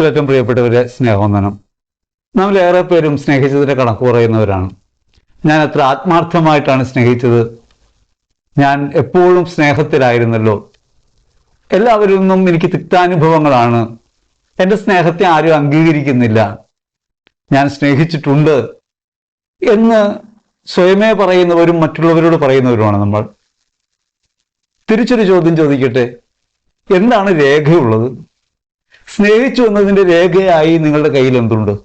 ക്രിസ്തുലേറ്റം പ്രിയപ്പെട്ടവരെ സ്നേഹവന്ദനം. നമ്മളേറെ പേരും സ്നേഹിച്ചതിന്റെ കണക്ക് പറയുന്നവരാണ്. ഞാൻ അത്ര ആത്മാർത്ഥമായിട്ടാണ് സ്നേഹിച്ചത്. ഞാൻ എപ്പോഴും സ്നേഹത്തിലായിരുന്നല്ലോ. എല്ലാവരിൽ നിന്നും എനിക്ക് തിക്താനുഭവങ്ങളാണ്. എന്റെ സ്നേഹത്തെ ആരും അംഗീകരിക്കുന്നില്ല. ഞാൻ സ്നേഹിച്ചിട്ടുണ്ട് എന്ന് സ്വയമേ പറയുന്നവരും മറ്റുള്ളവരോട് പറയുന്നവരുമാണ് നമ്മൾ. തിരിച്ചൊരു ചോദ്യം ചോദിക്കട്ടെ? എന്താണ് രേഖയുള്ളത്? സ്നേഹിച്ചു എന്നതിന്റെ രേഖയായി നിങ്ങളുടെ കയ്യിൽ എന്തുണ്ട്?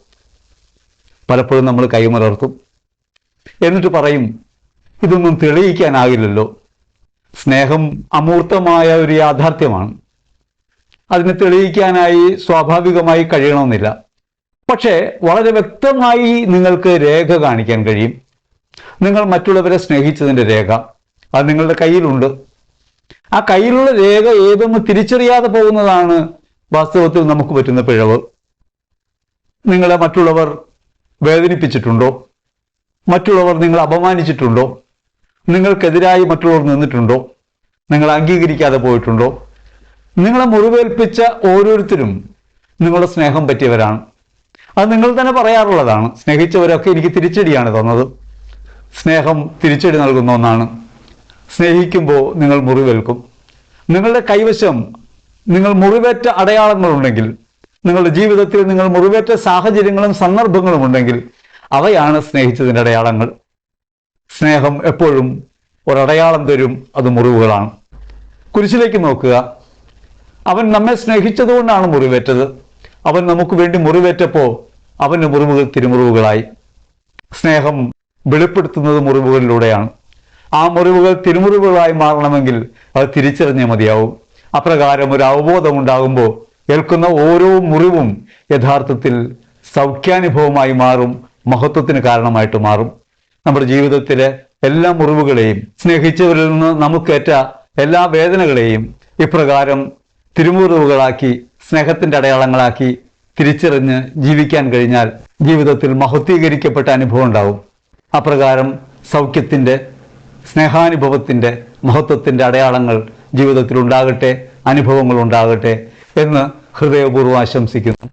പലപ്പോഴും നമ്മൾ കൈമലർത്തും. എന്നിട്ട് പറയും ഇതൊന്നും തെളിയിക്കാനാകില്ലല്ലോ. സ്നേഹം അമൂർത്തമായ ഒരു യാഥാർത്ഥ്യമാണ്. അതിനെ തെളിയിക്കാനായി സ്വാഭാവികമായി കഴിയണമെന്നില്ല. പക്ഷേ വളരെ വ്യക്തമായി നിങ്ങൾക്ക് രേഖ കാണിക്കാൻ കഴിയും. നിങ്ങൾ മറ്റുള്ളവരെ സ്നേഹിച്ചതിന്റെ രേഖ അത് നിങ്ങളുടെ കയ്യിലുണ്ട്. ആ കയ്യിലുള്ള രേഖ ഏതെന്ന് തിരിച്ചറിയാതെ പോകുന്നതാണ് വാസ്തവത്തിൽ നമുക്ക് പറ്റുന്ന പിഴവ്. നിങ്ങളെ മറ്റുള്ളവർ വേദനിപ്പിച്ചിട്ടുണ്ടോ? മറ്റുള്ളവർ നിങ്ങളെ അപമാനിച്ചിട്ടുണ്ടോ? നിങ്ങൾക്കെതിരായി മറ്റുള്ളവർ നിന്നിട്ടുണ്ടോ? നിങ്ങൾ അംഗീകരിക്കാതെ പോയിട്ടുണ്ടോ? നിങ്ങളെ മുറിവേൽപ്പിച്ച ഓരോരുത്തരും നിങ്ങളുടെ സ്നേഹം പറ്റിയവരാണ്. അത് നിങ്ങൾ തന്നെ പറയാറുള്ളതാണ്. സ്നേഹിച്ചവരൊക്കെ എനിക്ക് തിരിച്ചടിയാണ് തന്നത്. സ്നേഹം തിരിച്ചടി നൽകുന്ന ഒന്നാണ്. സ്നേഹിക്കുമ്പോൾ നിങ്ങൾ മുറിവേൽക്കും. നിങ്ങളുടെ കൈവശം നിങ്ങൾ മുറിവേറ്റ അടയാളങ്ങളുണ്ടെങ്കിൽ നിങ്ങളുടെ ജീവിതത്തിൽ നിങ്ങൾ മുറിവേറ്റ സാഹചര്യങ്ങളും സന്ദർഭങ്ങളും ഉണ്ടെങ്കിൽ അവയാണ് സ്നേഹിച്ചതിന്റെ അടയാളങ്ങൾ. സ്നേഹം എപ്പോഴും ഒരടയാളം തരും അത് മുറിവുകളാണ്. കുരിശിലേക്ക് നോക്കുക. അവൻ നമ്മെ സ്നേഹിച്ചതുകൊണ്ടാണ് മുറിവേറ്റത്. അവൻ നമുക്ക് വേണ്ടി മുറിവേറ്റപ്പോൾ അവന്റെ മുറിവുകൾ തിരുമുറിവുകളായി. സ്നേഹം വെളിപ്പെടുത്തുന്നത് മുറിവുകളിലൂടെയാണ്. ആ മുറിവുകൾ തിരുമുറിവുകളായി മാറണമെങ്കിൽ അത് തിരിച്ചറിഞ്ഞേ മതിയാവും. അപ്രകാരം ഒരു അവബോധം ഉണ്ടാകുമ്പോൾ ഏൽക്കുന്ന ഓരോ മുറിവും യഥാർത്ഥത്തിൽ സൗഖ്യാനുഭവമായി മാറും മഹത്വത്തിന് കാരണമായിട്ട് മാറും. നമ്മുടെ ജീവിതത്തിലെ എല്ലാ മുറിവുകളെയും സ്നേഹിച്ചവരിൽ നിന്ന് നമുക്കേറ്റ എല്ലാ വേദനകളെയും ഇപ്രകാരം തിരുമുറിവുകളാക്കി സ്നേഹത്തിന്റെ അടയാളങ്ങളാക്കി തിരിച്ചറിഞ്ഞ് ജീവിക്കാൻ കഴിഞ്ഞാൽ ജീവിതത്തിൽ മഹത്വീകരിക്കപ്പെട്ട അനുഭവം ഉണ്ടാവും. അപ്രകാരം സൗഖ്യത്തിന്റെ സ്നേഹാനുഭവത്തിന്റെ മഹത്വത്തിന്റെ അടയാളങ്ങൾ ജീവിതത്തിൽ ഉണ്ടാകട്ടെ അനുഭവങ്ങൾ ഉണ്ടാകട്ടെ എന്ന് ഹൃദയപൂർവം ആശംസിക്കുന്നു.